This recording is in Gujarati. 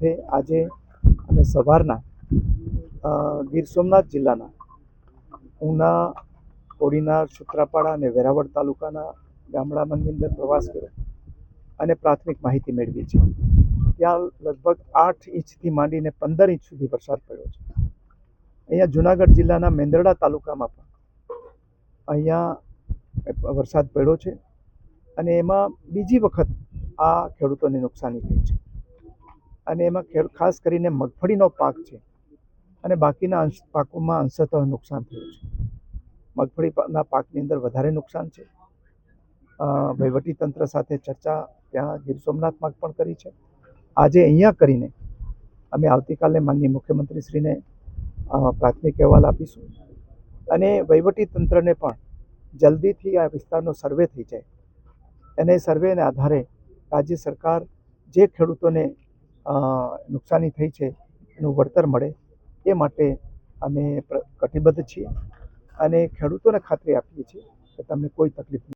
તે આજે અને સવારના ગીર સોમનાથ જિલ્લાના, ઉના, કોડીનાર સુત્રાપાડા અને વેરાવળ તાલુકાના ગામડામાંની અંદર પ્રવાસ કર્યો અને પ્રાથમિક માહિતી મેળવી છે. ત્યાં લગભગ આઠ ઇંચથી માંડીને પંદર ઇંચ સુધી વરસાદ પડ્યો છે. અહીંયા જુનાગઢ જિલ્લાના મેંદરડા તાલુકામાં પણ અહીંયા વરસાદ પડ્યો છે અને એમાં બીજી વખત આ ખેડૂતોને નુકસાની થઈ છે. અને એમાં ખાસ કરીને મગફળીનો પાક છે. અને બાકીના અંશ, પાકોમાં અંશતઃ નુકસાન થયું છે. મગફળીના પાકની અંદર વધારે નુકસાન છે. વહીવટીતંત્ર સાથે ચર્ચા, ત્યાં ગીર સોમનાથમાં પણ કરી છે. આજે અહીંયા કરીને અમે આવતીકાલે માનનીય મુખ્યમંત્રીશ્રીને પ્રાથમિક અહેવાલ આપીશું. અને વહીવટીતંત્રને પણ જલ્દીથી આ વિસ્તારનો સર્વે થઈ જાય. અને સર્વેને આધારે રાજ્ય સરકાર જે ખેડૂતોને નુકસાની થઈ છે, એનું વળતર મળે, એ માટે અમે કટિબદ્ધ છીએ અને ખેડૂતોને ખાતરી આપીએ છીએ કે તમને કોઈ તકલીફ નહીં